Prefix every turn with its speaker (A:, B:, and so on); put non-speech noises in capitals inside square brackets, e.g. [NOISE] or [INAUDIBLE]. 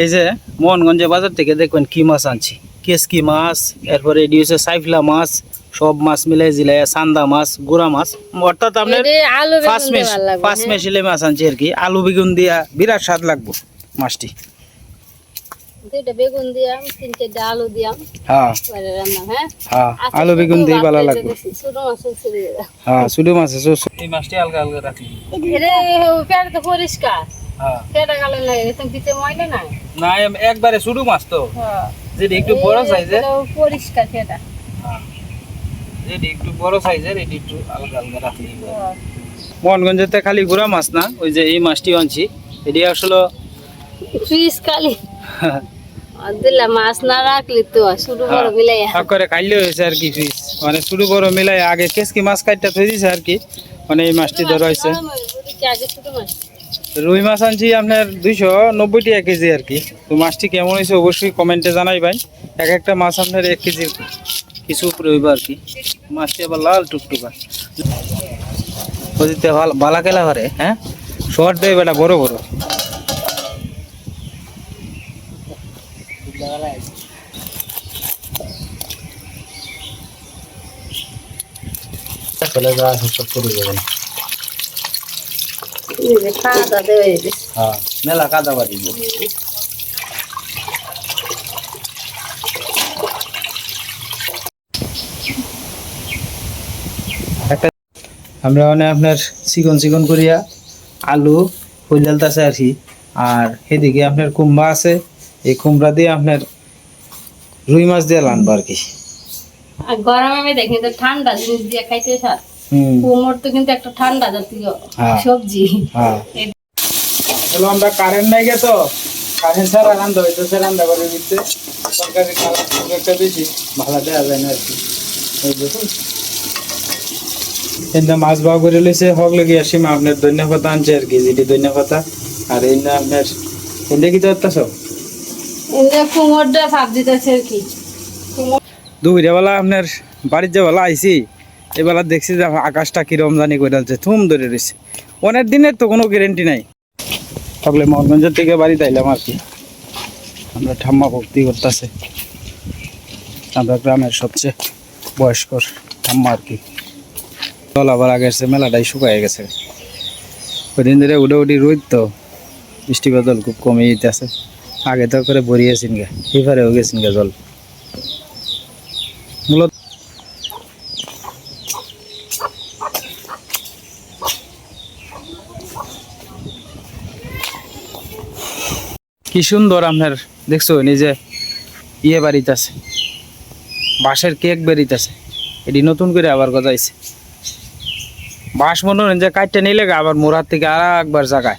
A: এই যে মোহনগঞ্জে বাজার থেকে দেখবেন কি মাছ আনছি। কেসকি মাছ এরপরে এটি হচ্ছে সাইফলা মাছ সব মাছ মিলাই জিলাই সান্দা মাছ গুড়া মাছ। অর্থাৎ আপনার
B: হ্যাঁ।
A: মাছ আনছি আর কি। আলু বেগুন দিয়া বিরাট স্বাদ লাগবো মাছটি।
B: আলু
A: হ্যাঁ।
B: হ্যাঁ?
A: হ্যাঁ
B: আচ্ছা,
A: আলু বেগুন দিয়ে ভালো লাগবে।
B: মাছ।
A: হ্যাঁ শুধু আছে এই মাছটি রাখি
B: পরিষ্কার।
A: হ্যাঁ।
B: গেলে দিতে নাই?
A: না একবারে শুধু মাছ তো।
B: হ্যাঁ।
A: যেটি একটু বড় সাইজের
B: পরিষ্কার পেটা
A: যেটি একটু বড় সাইজের এটি একটু হালকা হালকা রাখলেই মোহনগঞ্জেতে খালি গুড়া মাছ না? ওই যে এই মাছটি আনছি। এটি আসলে
B: ফ্রিজ খালি। [LAUGHS] দিলা মাছ না রাখলি তো শুরু বড় মিলাই
A: করে খাইলে হয়েছে আর কি মানে বড় মিলাই আগে কেসকি মাছ কাটটা থই দিছে আর কি। মানে এই মাছটি ধরা হয়েছে।
B: আগে ছোট মাছ।
A: রুই মাছ আনছি আপনার দুইশো নব্বই টাকা কেজি আর কি। তো মাছটি কেমন হয়েছে অবশ্যই কমেন্টে জানাই ভাই। এক একটা মাছ আপনার এক কেজি কিছু উপরে হইব আর কি। মাছটি আবার লাল টুকটুকা। বুঝতে বালা কেলা করে হ্যাঁ? শর্ট দেয় বেটা বড় বড়। চলে যাওয়া সব করে যাবেন
B: খাওয়া দাওয়া দেওয়া হয়েছে
A: মেলা কাদা বাড়ি আমরা মানে আপনার চিকন চিকন করিয়া আলু হইলালতাছে আর কি। আর এদিকে আপনার কুমড়া আছে, এই কুমড়া দিয়ে আপনার রুই মাছ দিয়ে লানবো আর কি।
B: গরমে আমি দেখি তো ঠান্ডা জিনিস দিয়ে খাইতে স্যার তো কিন্তু একটা ঠান্ডা জাতীয়
A: হ্যাঁ।
B: সবজি।
A: হ্যাঁ। আমরা কারেন্ট নাই তো। কারেন্ট ছাড়া রান্না হইতেছে রান্না করে দিতে সরকারি খুব একটা বেশি ভালো দেওয়া যায় না আর কি। ওই মাছ ভাগ করে লইছে হক লেগে আসি মা আপনার ধন্যবাদ আনছে আর কি যেটি ধন্যবাদ। আর এই না আপনার এনে কি তো সব
B: এনে কুমোরটা ভাব দিতেছে আর কি।
A: দুপুরে বেলা আপনার বাড়ির যে বেলা আইছি এবেলা দেখছি যে আকাশটা কিরম জানি করে আছে থুম ধরে রয়েছে। অনেক দিনের তো কোনো গ্যারেন্টি নাই। থাকলে মোহনগঞ্জের থেকে বাড়িতে আইলাম আর কি। আমরা ঠাম্মা ভক্তি করতেছে। আমরা গ্রামের সবচেয়ে বয়স্ক ঠাম্মা আর কি। জল আবার আগে এসে মেলাটাই শুকায় গেছে। ওইদিন ধরে উঠে উঠি রোদ তো, বৃষ্টি বাদল খুব কমে যেতেছে আগে তো করে বরিয়েছেন গে, এবারেও গেছেন গে জল। মূলত কি সুন্দর আপনার, দেখছ নিজে ইয়ে বাড়িতেছে, বাঁশের কেক বেরিতেছে, এটি নতুন করে আবার গজাইছে। বাঁশ মনে হয় যে কাঠটা নিলে আবার মোড়ার থেকে আর একবার জাগায়।